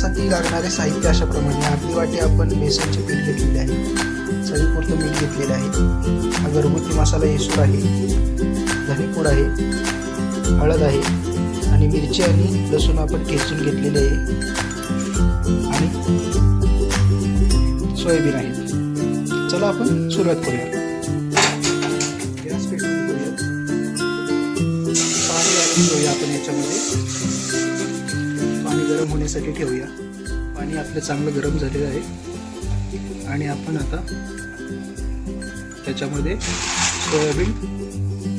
करूया लागणारे साहित्य अशाप्रमाणे आपली वाटी आपण बेसनचे पीठ घेतलेले आहे. चवीपुरतं मीठ घेतलेलं आहे. हा घरगुती मसाला येसूर आहे. धनेपूड आहे. हळद आहे. आणि मिरची आणि लसूण आपण ठेचून घेतलेले आहे. आणि सोयाबीन आहे. चला आपण सुरुवात करूया. गॅस पेटवून घेऊया. पाणी घालून घेऊया आपण याच्यामध्ये. गरम होण्यासाठी ठेवूया. पाणी आपलं चांगलं गरम झालेलं आहे. आणि आपण आता त्याच्यामध्ये सोयाबीन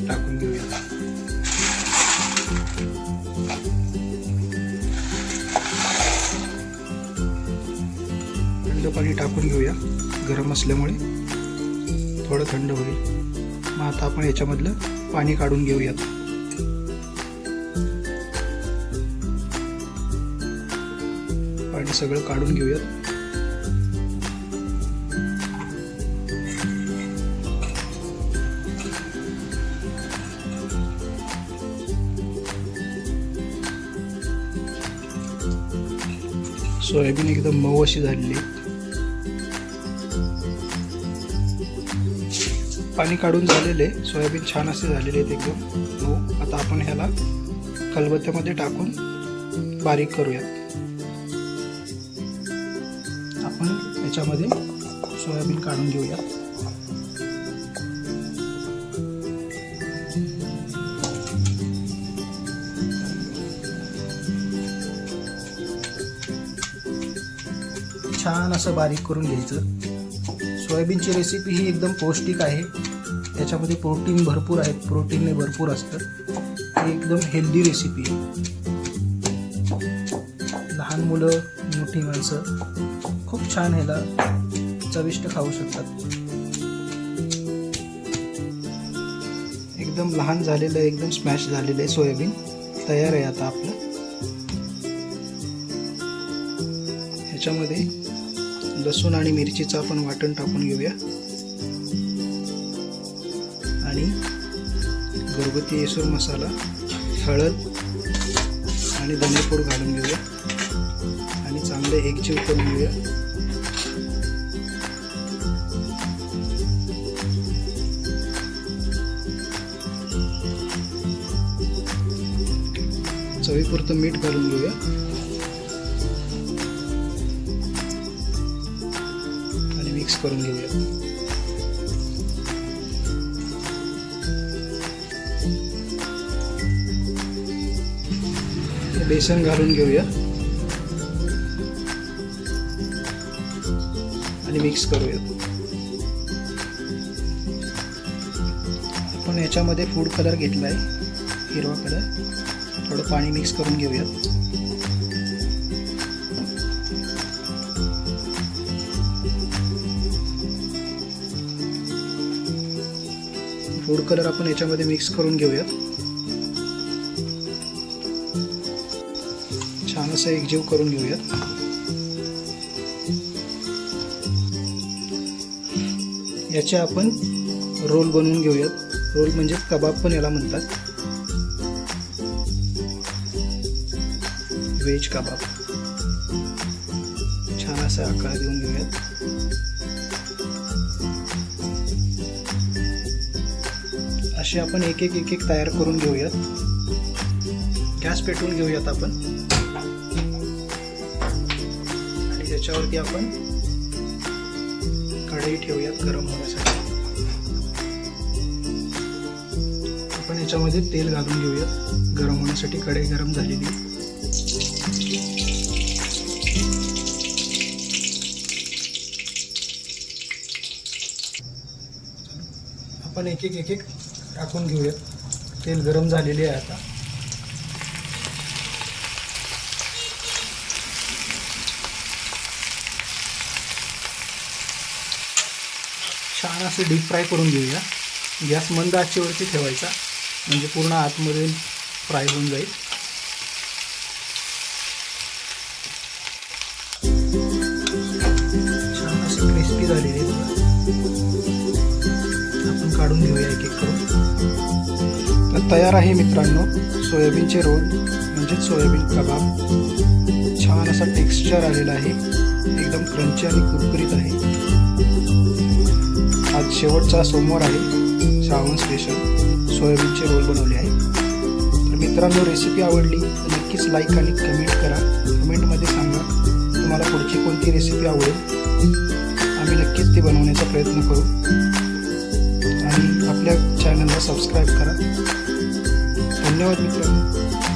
टाकून घेऊया. थंड पाणी टाकून घेऊया. गरम असल्यामुळे थोडं थंड होईल. मग आता आपण याच्यामधलं पाणी काढून घेऊयात. पाणी सगळं काढून घेऊयात. सोयाबीन एकदम मऊ अशी झालेली आहे. पाणी काढून झालेले सोयाबीन छान असे झालेले आहेत एकदम मऊ. आता आपण ह्याला खलबत्त्यामध्ये टाकून बारीक करूयात. आपण याच्यामध्ये सोयाबीन काढून घेऊयात छान असं बारीक करून घ्यायचं. सोयाबीनची रेसिपी ही एकदम पौष्टिक आहे. त्याच्यामध्ये प्रोटीन भरपूर आहेत. प्रोटीनने भरपूर असतं. ही एकदम हेल्दी रेसिपी आहे. लहान मुलं मोठी माणसं खूप छान ह्याला चविष्ट खाऊ शकतात. एकदम लहान झालेलं आहे एकदम स्मॅश झालेलं आहे सोयाबीन. तयार आहे आता आपलं. ह्याच्यामध्ये लसूण आणि मिरचीचं आपण वाटण टाकून घेऊया. आणि घरगुती येसूर मसाला हळद आणि धनेपूड घालून घेऊया. आणि चांगले एकजीव करून घेऊया. चवीपुरतं मीठ घालून घेऊया. आणि मिक्स करून घेऊया. बेसन घालून घेऊया. आणि मिक्स करूया. आपण याच्यामध्ये फूड कलर घेतला आहे हिरवा कलर थोडं पाणी मिक्स करून घेऊयात. फूड कलर आपण याच्यामध्ये मिक्स करून घेऊयात. छान असं एकजीव करून घेऊयात. याचे आपण रोल बनवून घेऊयात. रोल म्हणजे कबाब पण याला म्हणतात. व्हेज कबाब. छान असा आकार देऊन घेऊयात. असे आपण एक एक एक एक तयार करून घेऊयात. गॅस पेटवून घेऊयात आपण. आणि त्याच्यावरती आपण कढई ठेवूयात गरम होण्यासाठी. आपण याच्यामध्ये तेल घालून घेऊयात. गरम होण्यासाठी कढई गरम झालेली. आपण एक एक एक एक टाकून घेऊयात. तेल गरम झालेले आहे आता. छान असे डीप फ्राय करून घेऊया. गॅस मंद आचेवरती ठेवायचा. म्हणजे पूर्ण आतमध्ये फ्राय होऊन जाईल. छान असे क्रिस्पी झालेले आहे काढून घेऊया एक एक करून. तर तयार आहे मित्रांनो सोयाबीनचे रोल म्हणजेच सोयाबीन कबाब छान असा टेक्स्चर आलेला आहे एकदम क्रंची आणि कुरकुरीत आहे. आज शेवटचा सोमवार आहे श्रावण स्पेशल सोयाबीनचे रोल बनवले आहे. तर मित्रांनो रेसिपी आवडली तर नक्कीच लाईक आणि कमेंट करा. कमेंटमध्ये सांगा तुम्हाला पुढची कोणती रेसिपी आवडेल. आम्ही नक्कीच ती बनवण्याचा प्रयत्न करू. आणि आपल्या चॅनलला सबस्क्राईब करा. धन्यवाद मित्रांनो.